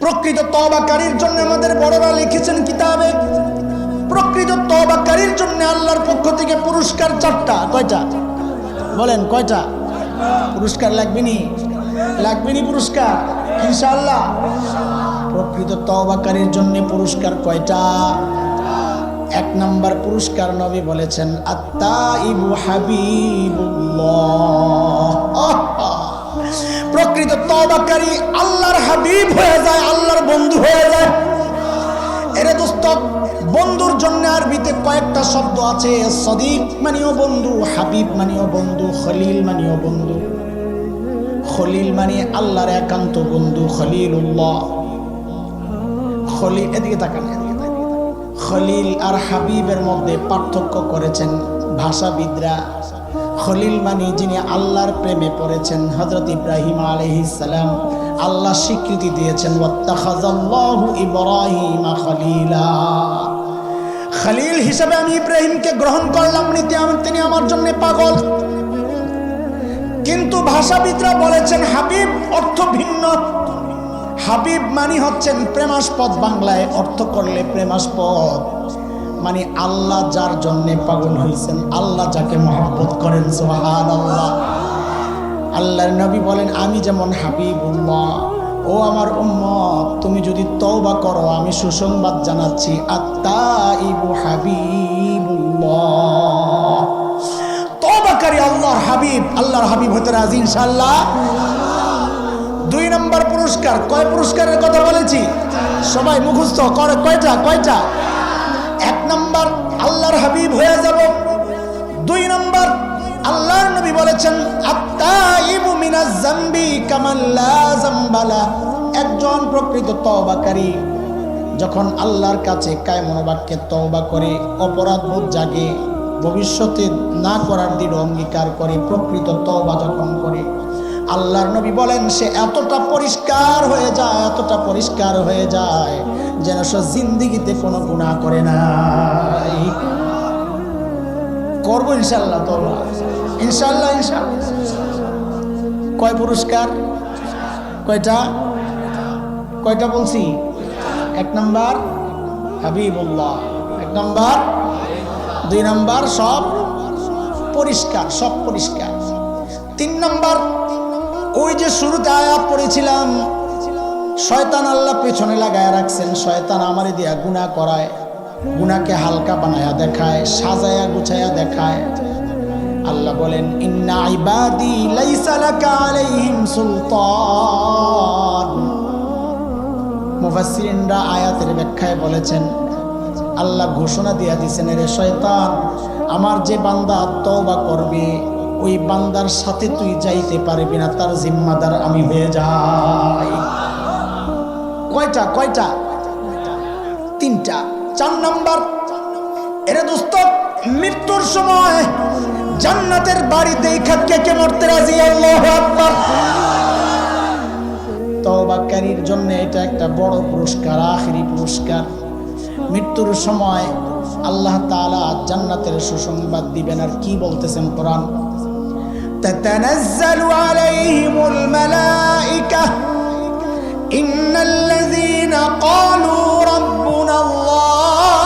প্রকৃত তবাকারীর জন্য আমাদের বড়রা লিখেছেন কিতাবে, প্রকৃত তবাকারীর জন্য আল্লাহর পক্ষ থেকে পুরস্কার চারটা, কয়টা? বলেন, কয়টা? পুরস্কার লাগবেনি লাগবেনি পুরস্কার? ইনশাআল্লাহ। প্রকৃত তবাকারীর জন্য পুরস্কার কয়টা? এক নাম্বার পুরস্কার নবী বলেছেন আত্মা ইবু হাবিবুল্লাহ। প্রকৃত তবাকারী আল্লাহর হাবিব হয়ে যায়, আল্লাহর বন্ধু হয়ে যায়। এরে দোস্ত, বন্ধুর জন্য আরবিতে কয়েকটা শব্দ আছে। সদিক মানিও বন্ধু, হাবিব মানিও বন্ধু, খলিল মানিও বন্ধু। খলিল মানে আল্লাহর একান্ত বন্ধু খলিল, এদিকে তাকান এদিকে তাকান। খলিল আর হাবিবের মধ্যে পার্থক্য করেছেন ভাষাবিদরা। খলিল মানে যিনি আল্লাহর প্রেমে পড়েছেন হজরত ইব্রাহিম আলহিসাম আল্লাহ স্বীকৃতি দিয়েছেন খলিলা। খলিল হিসেবে আমি ইব্রাহিমকে গ্রহণ করলাম নীতি তিনি আমার জন্য পাগল। কিন্তু ভাষাবিদরা বলেছেন, হাবিব, অর্থ ভিন্ন। হাবিব মানি হচ্ছেন প্রেমাস্পদ, বাংলায় অর্থ করলে প্রেমাস্পদ। মানে আল্লাহ যার জন্যে পাগল হয়েছেন আল্লাহ যাকে মহব্বত করেন সোহান আল্লাহ আল্লাহর নবী বলেন, আমি যেমন হাবিবুল্লাহ, ও আমার উম্মত, তুমি যদি তওবা করো, আমি সুসংবাদ জানাচ্ছি আত্মা হাবিবুল্লাহ। তবাকারী আল্লাহর হাবিব আল্লাহর হাবিব হতে রাজি ইনশাল্লাহ দুই নম্বর পুরস্কার, কয় পুরস্কারের কথা বলেছি? সবাই মুখস্থ করে কয়টা কয়টা? নম্বর আল্লাহর হাবিব হয়ে যাব। দুই নম্বর, আল্লাহর নবী বলেছেন একজন প্রকৃত তওবাকারী যখন আল্লাহর কাছে কায় মনোবাক্যে তওবা করে অপরাধ বোধ জাগে, ভবিষ্যতে না করার দৃঢ় অঙ্গীকার করে, প্রকৃত তওবা যখন করে আল্লাহর নবী বলেন, সে এতটা পরিষ্কার হয়ে যায়, এতটা পরিষ্কার হয়ে যায় যেন সে জিন্দিগিতে কোনো গুণা করে নাই। করব ইনশাল্লাহ তওবা ইনশাল্লাহ ইনশাল্লাহ কয় পুরস্কার? কয়টা? কয়টা বলছি? এক নাম্বার হাবিবুল্লাহ, এক নাম্বার। দুই নাম্বার সব পরিষ্কার সব পরিষ্কার। তিন নাম্বার ওই যে শুরুতে আয়াত পড়েছিলাম, শয়তান আল্লাহ পেছনে লাগায় রাখছেন, শয়তান আমারে দিয়া গুণা করায় গুনাকে হালকা বানায়া দেখায়, সাজায়া গুছায়া দেখায়। আল্লাহ বলেন আয়াতের ব্যাখ্যায় বলেছেন, আল্লাহ ঘোষণা দিয়া দিছেন রে শয়তান, আমার যে বান্দা তওবা করবে ওই বান্দার সাথে তুই যাইতে পারবি না, তার জিম্মাদার আমি হয়ে যাই। কয়টা কয়টা? তিনটা। চার নাম্বার। এরে দোস্ত, মৃত্যুর সময় জান্নাতের বাড়িতে কে কে মরতে রাজি? আল্লাহ আকবার। তওবাকারীর জন্য এটা একটা বড় পুরস্কার, আখেরি পুরস্কার। মৃত্যুর সময় আল্লাহ তাআলা জান্নাতের সুসংবাদ দিবেন, আর কি বলতেছেন কোরআন? تتنزل عليهم الملائكة. إن الذين قالوا ربنا الله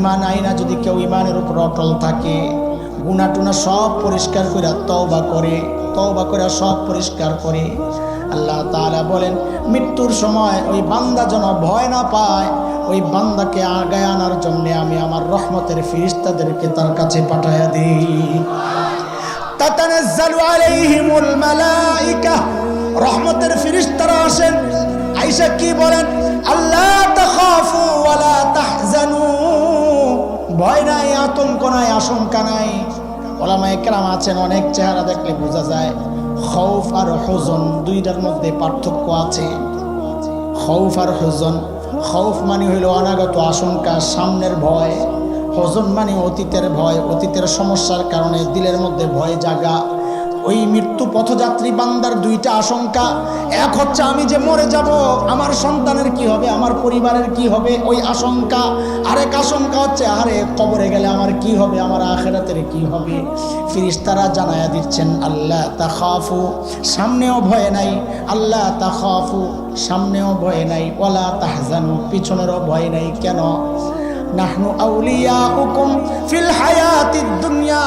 ইমান আইনা যদি কেউ ইমানের উপর অটল থাকে গুনা টুনা সব পরিষ্কার করে তওবা করে তওবা করে সব পরিষ্কার করে। আল্লাহ তাআলা বলেন, মৃত্যুর সময় ওই বান্দা যেন ভয় না পায়, ওই বান্দাকে আগায় আনার জন্য আমি আমার রহমতের ফিরিস্তাদেরকে তার কাছে পাঠাইয়া দিই। রহমতের ফেরেশতারা আসেন আয়েশা কি বলেন? আল্লাহ ভয় নাই, আতঙ্ক নাই, আশঙ্কা নাই। ওলামা একরাম আছেন, অনেক চেহারা দেখলে বোঝা যায়, খৌফ আর হজন দুইটার মধ্যে পার্থক্য আছে। খৌফ আর হজন, খৌফ মানে হইল অনাগত আশঙ্কা, সামনের ভয়। হজন মানে অতীতের ভয়, অতীতের সমস্যার কারণে দিলের মধ্যে ভয় জাগা। ওই মৃত্যু পথযাত্রী বান্দার দুইটা আশঙ্কা। এক হচ্ছে আমি যে মরে যাব, আমার সন্তানের কি হবে, আমার পরিবারের কি হবে, ওই আশঙ্কা। আরেক আশঙ্কা হচ্ছে, আরে কবরে গেলে আমার কি হবে, আমার আখেরাতের কি হবে? ফিরিস্তারা জানায়া দিচ্ছেন, আল্লাহ তা খাফু সামনেও ভয় নাই। আল্লাহ তা খাফু সামনেও ভয় নাই। ওলা তাহজানু, পিছনেরও ভয় নাই। কেন? নাহনু আউলিয়া হুকুম দুনিয়া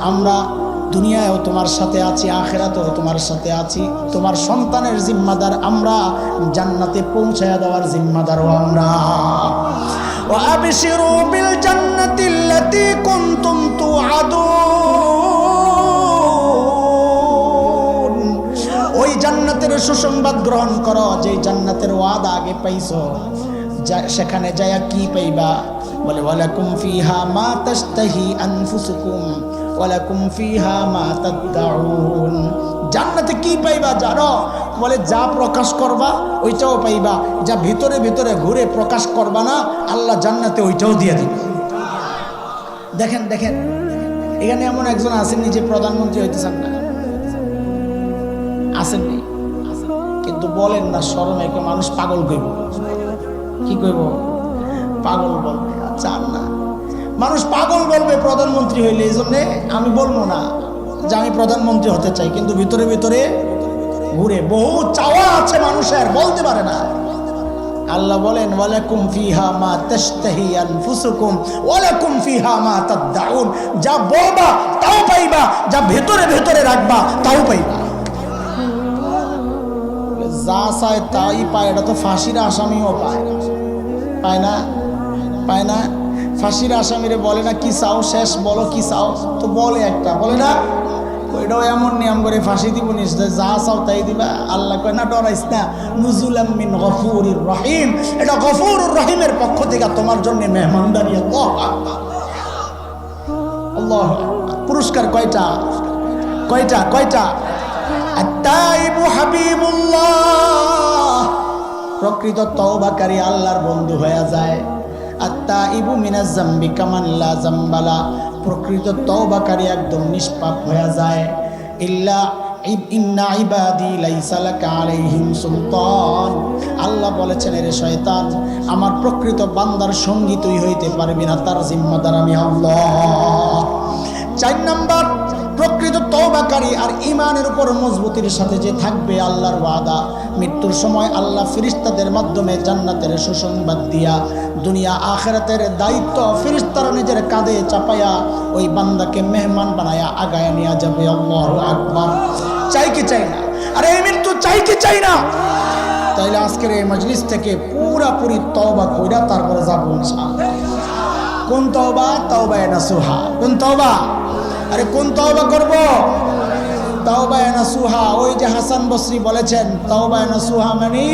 আমরা দুনিয়ায়ও তোমার সাথে আছি আখেরাতেও তোমার সাথে আছি তোমার সন্তানের জিম্মাদার আমরা জান্নাতে পৌঁছায়া দেওয়ার জিম্মাদারও আমরা وأبشروا بالجنة التي كنتم توعدون ওই জান্নাতের সুসংবাদ গ্রহণ করো যে জান্নাতের ওয়াদা আগে পাইছো যা- সেখানে যায়া কি পাইবা বলে ওয়ালাকুম ফিহা মা তাশতাহি আনফুসুকুম ওয়ালাকুম ফিহা মা তাদদাউন। জান্নাতে কি পাইবা জানো? বলে, যা প্রকাশ করবা, ওইটাও পাইবা। যা ভিতরে ভিতরে ঘুরে প্রকাশ করবা না, আল্লাহ জান্নাতে ওইটাও দিয়ে দিবে। দেখেন দেখেন, এখানে এমন একজন আসেননি যে প্রধানমন্ত্রী হইতে চান না। আসেননি। কিন্তু বলেন না একে মানুষ পাগল কইব। কি কইব? পাগল বলবে চান না। মানুষ পাগল বলবে প্রধানমন্ত্রী হইলে, এই জন্যে আমি বলব না যে আমি প্রধানমন্ত্রী হতে চাই, কিন্তু ভিতরে ভিতরে ঘুরে বহু চাওয়া আছে মানুষের, বলতে পারে না। আল্লাহ বলেন, ওয়ালাকুম ফিহা মা তাশতাহি আনফুসুকুম, ওয়ালাকুম ফিহা মা তাদদাউন। যা বলবা, তাও পাইবা, যা ভেতরে ভেতরে রাখবা, তাও পাইবা। যা চায় তাই পায়, এটা তো ফাঁসির আসামিও পায়। পায় না? পায় না? ফাঁসির আসামিরে বলে না, কি চাও শেষ বলো, কি চাও? তো বলে একটা, বলে না, ওইটাও এমন নিয়ম করে ফাঁসি দিব নিস, যে চাও তাই দিবা। আল্লাহ কয়, না, ডরাইস না নুজুল মিন গফুরির রহিম। এটা গফুরুর রহিমের পক্ষ থেকে তোমার জন্য মেহমানদারি। আল্লাহ পুরস্কার কয়টা? কয়টা? কয়টা? আত্তাইবু হাবিবুল্লাহ। প্রকৃত তওবাকারী আল্লাহর বন্ধু হয়ে যায়। আত্মা ইবু মিনা জাম্বি কামাল্লা জাম্বালা। প্রকৃত তওবাকারী একদম নিষ্পাপ হয়ে যায়। ইল্লা ইন্না ইবাদি আল্লাহ বলেছেন রে শয়তান, আমার প্রকৃত বান্দার সঙ্গী তুই হইতে পারবি না, তার জিম্মাদার আমি চার নাম্বার প্রকৃত তওবাকারী আর ইমানের উপর মজবুতির সাথে যে থাকবে আল্লাহর ওয়াদা। মৃত্যুর সময় আল্লাহ ফিরিস্তাদের মাধ্যমে জান্নাতের সুসংবাদ দিয়া, দুনিয়া আখেরাতের দায়িত্ব ফিরিস্তারা নিজের কাঁধে চাপায়া ওই বান্দাকে মেহমান বানায়া আগায় নিয়ে যাবে। আল্লাহু আকবার। চাই কি চাই না? আরে এই মৃত্যু চাই কি চাই না? তাইলে আজকের এই মজলিস থেকে পুরাপুরি তওবা কইরা তারপরে যাব কোন তওবা? তওবা নাসুহা। কোন তওবা? আরে কোন তওবা করব? তওবা নাসুহা। ওই যে হাসান বসরি বলেছেন, তওবা নাসুহা মানে?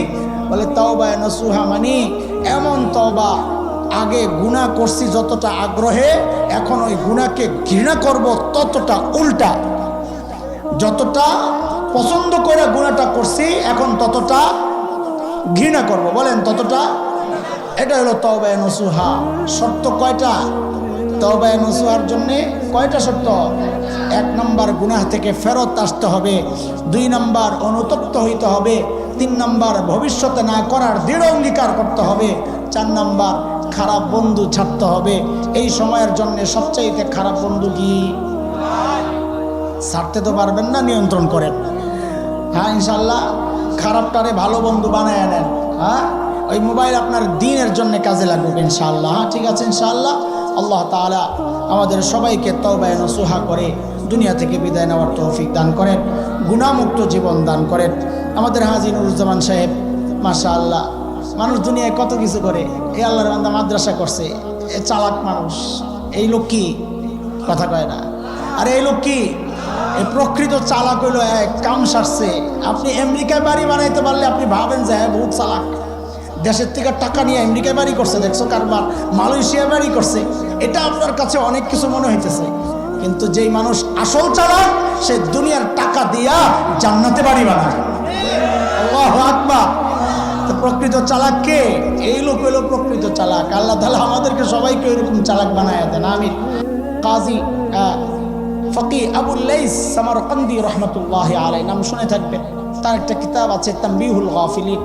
বলে, তওবা নাসুহা মানে? এমন তওবা, আগে গুনাহ করছি যতটা আগ্রহে, এখন ওই গুনাহকে ঘৃণা করব ততটা উল্টা। যতটা পছন্দ করে গুণাটা করছি, এখন ততটা ঘৃণা করব। বলেন, ততটা? এটা হলো তওবায় নসুহা। শর্ত কয়টা? তওবায় নসুহার জন্য কয়টা শর্ত? এক নম্বর গুনাহ থেকে ফেরত আসতে হবে, দুই নম্বর অনুতপ্ত হইতে হবে, তিন নম্বর ভবিষ্যতে না করার দৃঢ় অঙ্গীকার করতে হবে, চার নম্বর খারাপ বন্ধু ছাড়তে হবে। এই সময়ের জন্য সবচাইতে খারাপ বন্ধু কি? ছাড়তে তো পারবেন না, নিয়ন্ত্রণ করেন। হ্যাঁ ইনশাল্লাহ খারাপটারে ভালো বন্ধু বানায় নেন হ্যাঁ ওই মোবাইল আপনার দিনের জন্য কাজে লাগবে ইনশাল্লাহ হ্যাঁ ঠিক আছে ইনশাল্লাহ আল্লাহ তাআলা আমাদের সবাইকে তওবায় নসুহা করে দুনিয়া থেকে বিদায় নেওয়ার তৌফিক দান করেন গুণামুক্ত জীবন দান করেন। আমাদের হাজি নুরুজ্জামান সাহেব মাশা আল্লাহ মানুষ দুনিয়ায় কত কিছু করে এই আল্লাহর বান্দা মাদ্রাসা করছে, এ চালাক মানুষ, এই লোক কি? কথা কয় না। আর এই লোক কি? এই প্রকৃত চালাক হইল এক, কাম সারছে। আপনি আমেরিকায় বাড়ি বানাইতে পারলে আপনি ভাবেন যে হ্যাঁ বহুত চালাক। দেশের থেকে টাকা নিয়ে আমেরিকায় বাড়ি করছে, দেখছ কারবার? মালয়েশিয়া বাড়ি করছে। এটা আপনার কাছে অনেক কিছু মনে হইতেছে। কিন্তু যেই মানুষ আসল চালাক, সে দুনিয়ার টাকা দিয়া জান্নাতে বাড়ি বানায়। তো প্রকৃত চালাক কে? এই লোক হলো প্রকৃত চালাক। আল্লাহ তালা আমাদেরকে সবাইকে এরকম চালাক বানায় দেন। আমি কাজী ফকি আবুল্লাইস সামারকান্দি রহমতুল্লাহ আলাই নাম শুনে থাকবেন। তার একটা কিতাব আছে তাম্বিহুল গাফিলিন।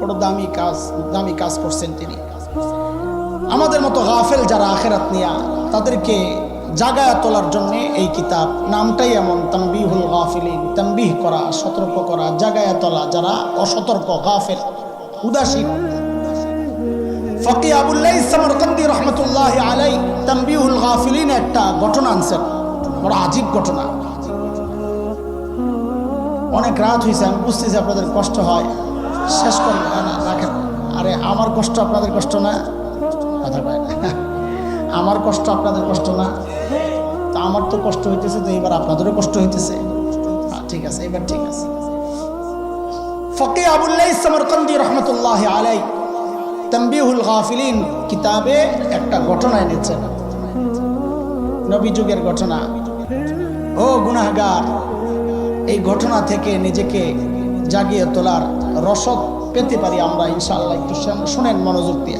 বড় দামি কাজ দামি কাজ করছেন তিনি। আমাদের মতো গাফেল যারা আখেরাত নিয়া, তাদেরকে জাগায়া তোলার জন্য এই কিতাব, নামটাই এমন তাম্বিহুল গাফিলিন তাম্বিহ করা, সতর্ক করা, জাগায় তোলা, যারা অসতর্ক, গাফেল, উদাসীন। ফকি আবুল্লাহ সামরকন্দি রহমতুল্লাহ আলাই তাম্বিহুল গাফিলিন একটা ঘটনা আনছেন, বড় আজীব ঘটনা। অনেক রাত হয়েছে আমি বুঝতেছি আপনাদের কষ্ট হয়। শেষ করি না না রাখেন আরে, আমার কষ্ট আপনাদের কষ্ট না? কথা কয় না। আমার কষ্ট আপনাদের কষ্ট না? তা আমার তো কষ্ট হইতেছে, তো এবার আপনাদেরও কষ্ট হইতেছে। ঠিক আছে, এবার ঠিক আছে। ফকি আবুল্লাহ সামরকন্দি রহমতুল্লাহ আলাই তম্বিহুল গাফিলিন কিতাবে একটা ঘটনা এনেছেন। নবী যুগের ঘটনা। ও গুনাহগার, এই ঘটনা থেকে নিজেকে জাগিয়ে তোলার রসদ পেতে পারি আমরা, ইনশাআল্লাহ। একটু শুন- শুনেন মনোযোগ দিয়ে।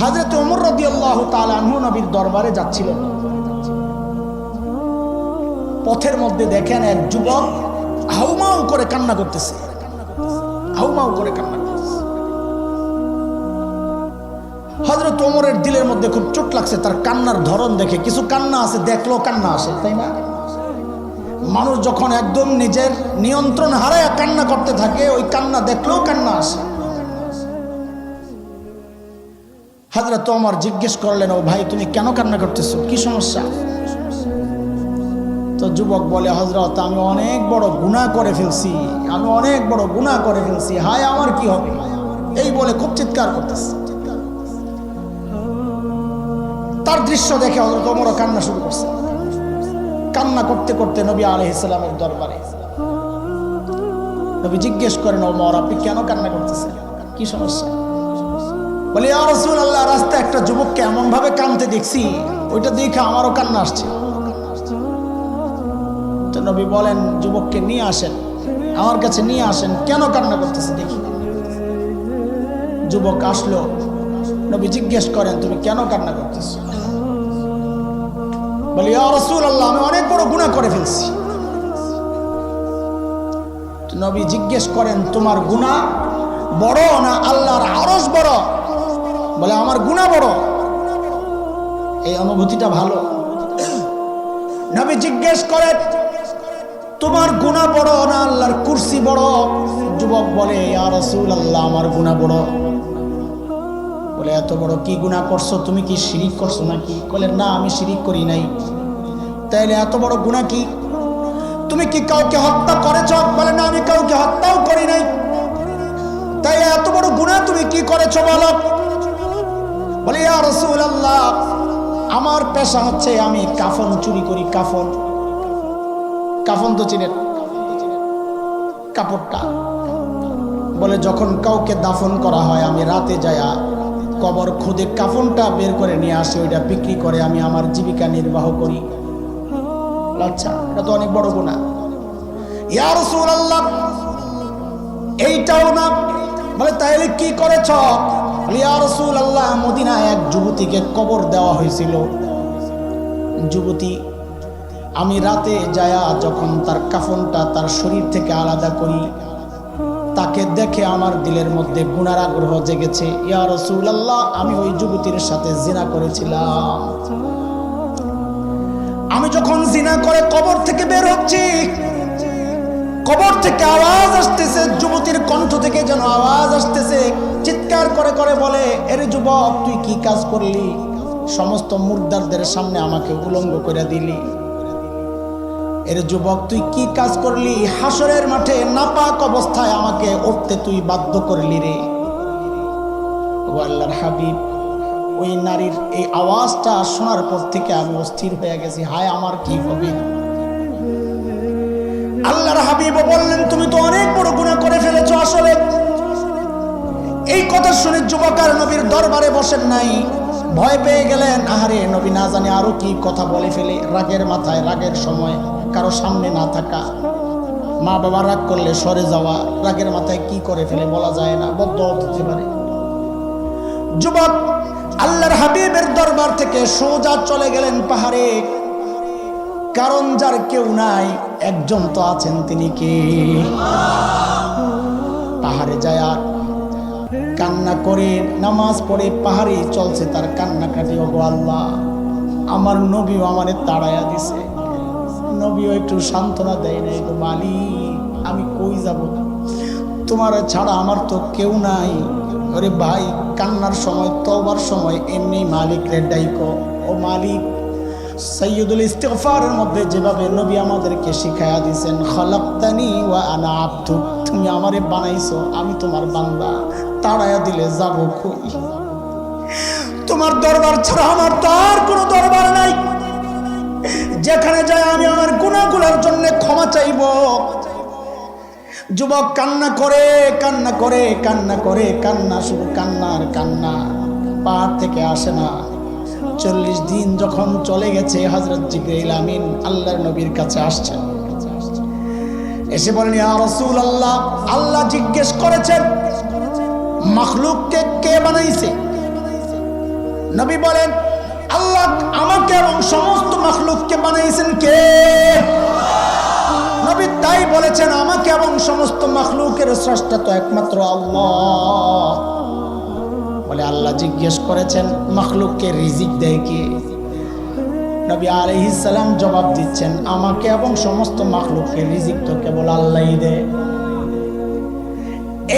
হাজরত ওমর রদি আল্লাহ তালু নবীর দরবারে যাচ্ছিলেন। পথের মধ্যে দেখেন এক যুবক হাউমাউ করে কান্না করতেছে। হাউমাউ করে কান্না করতেছে। হজরত ওমরের দিলের মধ্যে খুব চোট লাগছে, তার কান্নার ধরন দেখে। কিছু কান্না আছে দেখল কান্না আসে, তাই না? মানুষ যখন একদম নিজের নিয়ন্ত্রণ হারায় কান্না করতে থাকে, ওই কান্না দেখলেও কান্না আসে। হাজরত ওমর জিজ্ঞেস করলেন, ও ভাই, তুমি কেন কান্না করতেছো? কি সমস্যা? তো যুবক বলে হজরত আমি অনেক বড় গুনাহ করে ফেলছি, আমি অনেক বড় গুনাহ করে ফেলছি, হায়, আমার কি হবে? এই বলে খুব চিৎকার করতেছে। তার দৃশ্য দেখে হজরত ওমরও কান্না শুরু করছে। কান্না করতে করতে নবী আলহিসামের দরবারে। নবী জিজ্ঞেস করেন, ওমর, আপনি কেন কান্না করতেছেন? কি সমস্যা? বলে, ইয়া আল্লাহ রাস্তায় একটা যুবককে এমন ভাবে কানতে দেখছি, ওইটা দেখে আমারও কান্না আসছে। তো নবী বলেন, যুবককে নিয়ে আসেন, আমার কাছে নিয়ে আসেন, কেন কান্না করতেছে দেখি। যুবক আসলো, নবী জিজ্ঞেস করেন, তুমি কেন কান্না করতেছো? বলি, ইয়া রাসূলুল্লাহ, আমি অনেক বড় গুনাহ করে ফেলছি। নবী জিজ্ঞেস করেন, তোমার গুনাহ বড় না আল্লাহর আরশ বড়? বলে, আমার গুনাহ বড়। এই অনুভূতিটা ভালো। নবী জিজ্ঞেস করেন, তোমার গুনাহ বড় না আল্লাহর কুরসি বড়? যুবক বলে, ইয়া রাসূলুল্লাহ, আমার গুনাহ বড়। বলে, এত বড় কি গুনাহ করছ? তুমি কি শিরিক করছ নাকি? বলে, না, আমি শিরিক করি নাই। তাইলে এত বড় গুনাহ কি? তুমি কি কাউকে হত্যা করেছ? বলে, না, আমি কাউকে হত্যাও করি নাই। তাই এত বড় গুনাহ তুমি কি করেছ বলো? বলে, ইয়া রাসূলুল্লাহ, আমার পেশা হচ্ছে আমি কাফন চুরি করি, কাফন। কাফন তো চিনেন? কাপড়টা। বলে, যখন কাউকে দাফন করা হয়, আমি রাতে যায়া কবর খুদে কাফনটা বের করে নিয়ে আসি ওইটা বিক্রি করে আমি আমার জীবিকা নির্বাহ করি। আচ্ছা এটা তো অনেক বড় গুণা ইয়া রাসূলুল্লাহ এইটাও না? বলে তাইলে কি করেছ? বলে, ইয়া রাসূলুল্লাহ মদিনায় এক যুবতীকে কবর দেওয়া হয়েছিল। যুবতী আমি রাতে যায়া যখন তার কাফনটা তার শরীর থেকে আলাদা করি তাকে দেখে আমার দিলের মধ্যে গুণার আগ্রহ জেগেছে। ইয়া রাসূলুল্লাহ, আমি ওই যুবতীর সাথে জিনা করেছিলাম। আমি যখন জিনা করে কবর থেকে বের হচ্ছি, কবর থেকে আওয়াজ আসতেছে, যুবতীর কণ্ঠ থেকে যেন আওয়াজ আসতেছে, চিৎকার করে করে বলে, এর যুবক, তুই কি কাজ করলি? সমস্ত মুর্দারদের সামনে আমাকে উলঙ্গ করে দিলি। এর যুবক, তুই কি কাজ করলি? হাসরের মাঠে নাপাক অবস্থায় আমাকে উঠতে তুই বাধ্য করলি রে। ও আল্লাহর হাবিব, ওই নারীর এই আওয়াজটা শোনার পর থেকে আমি অস্থির হয়ে গেছি। হায়, আমার কি হবে? আল্লাহর হাবিব বললেন, তুমি তো অনেক বড় গুণা করে ফেলেছো আসলে। এই কথা শুনে যুবক আর নবীর দরবারে বসেন নাই। ভয় পেয়ে গেলেন। আহারে, নবী না জানে আরও কি কথা বলে ফেলে। রাগের মাথায়, রাগের সময় কারও সামনে না থাকা। মা বাবা রাগ করলে সরে যাওয়া, রাগের মাথায় কি করে ফেলে বলা যায় না, বদ্ধ হতে পারে। যুবক, আল্লাহর হাবিবের দরবার থেকে সোজা চলে গেলেন পাহাড়ে। কারণ যার কেউ নাই, একজন তো আছেন তিনি কে? পাহাড়ে যায় কান্না করে, নামাজ পড়ে পাহাড়ে চলছে তার কান্নাকাটি ও গো আল্লাহ। আমার নবীও আমারে তাড়াইয়া দিছে। নবীও একটু সান্ত্বনা দেয় না গো মালিক, আমি কই যাব? না তোমার ছাড়া আমার তো কেউ নাই। ওরে ভাই, কান্নার সময় তবার সময় এমনি মালিক রে ডাইকো। ও মালিক সৈয়দুল ইস্তেগফারের মধ্যে যেভাবে নবী আমাদেরকে শিখায়া দিয়েছেন খলাক্তানি ওয়া আনা আব্দুক, তুমি আমারে বানাইছো, আমি তোমার বান্দা। তাড়ায়া দিলে যাব কই? তোমার দরবার ছাড়া আমার তো আর কোনো দরবার নাই। যেখানে যায় আমি আমার গুণাগুলোর জন্য ক্ষমা চাইব। যুবক কান্না করে কান্না করে কান্না করে, কান্না, শুধু কান্নার কান্না। পাহাড় থেকে আসে না। চল্লিশ দিন যখন চলে গেছে হজরত জিব্রাইল আমিন আল্লাহর নবীর কাছে আসছেন এসে বলেন রসুল আল্লাহ আল্লাহ জিজ্ঞেস করেছেন মখলুককে কে বানাইছে? নবী বলেন, আল্লাহ আমাকে এবং সমস্ত মখলুককে বানাইছেন কে? নবী তাই বলেছেন, আমাকে এবং সমস্ত মখলুকের স্রষ্টা তো একমাত্র আল্লাহ। বলে আল্লাহ জিজ্ঞেস করেছেন, মখলুককে রিজিক দেয় কে? নবী আলহিসাল্লাম জবাব দিচ্ছেন, আমাকে এবং সমস্ত মখলুককে রিজিক তো কেবল আল্লাহই দেয়।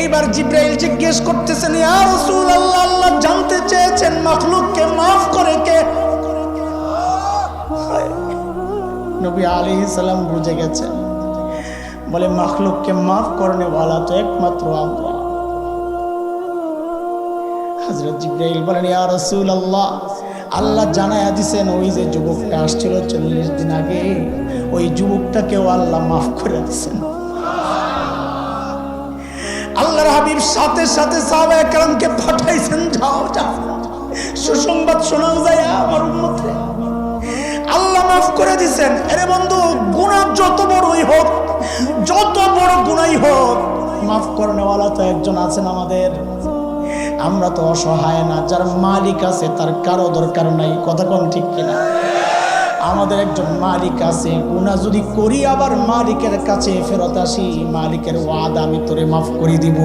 এইবার জিব্রাইল জিজ্ঞেস করতেছেন, ইয়া রাসূল আল্লাহ আল্লাহ জানতে চেয়েছেন মখলুককে মাফ করে কে? নবী আলাইহিস সালাম বুঝে গেছেন। বলে, মখলুককে মাফ করনে वाला তো একমাত্র আল্লাহ। হযরত জিব্রাইল বলেন, ইয়া রাসূল আল্লাহ আল্লাহ জানায়া দিছেন, ওই যে যুবকটা আসছিল চল্লিশ দিন আগে, ওই যুবকটাকেও আল্লাহ মাফ করে দিছেন। হাবিব সাথে সাথে সাহাবা একরামকে পাঠাইছেন, যাও যাও সুসংবাদ শোনাও যায় আমার উন্মতে আল্লাহ মাফ করে দিছেন। আরে বন্ধু, গুনাহ যত বড়ই হোক, যত বড় গুণাই হোক, মাফ করনেওয়ালা তো একজন আছেন আমাদের। আমরা তো অসহায় না, যার মালিক আছে তার কারও দরকার নাই, কথা কোন ঠিক কিনা? আমাদের একজন মালিক আছে গুণা যদি করি আবার মালিকের কাছে ফেরত আসি, মালিকের ওয়াদ আমি তোরে মাফ করে দিব।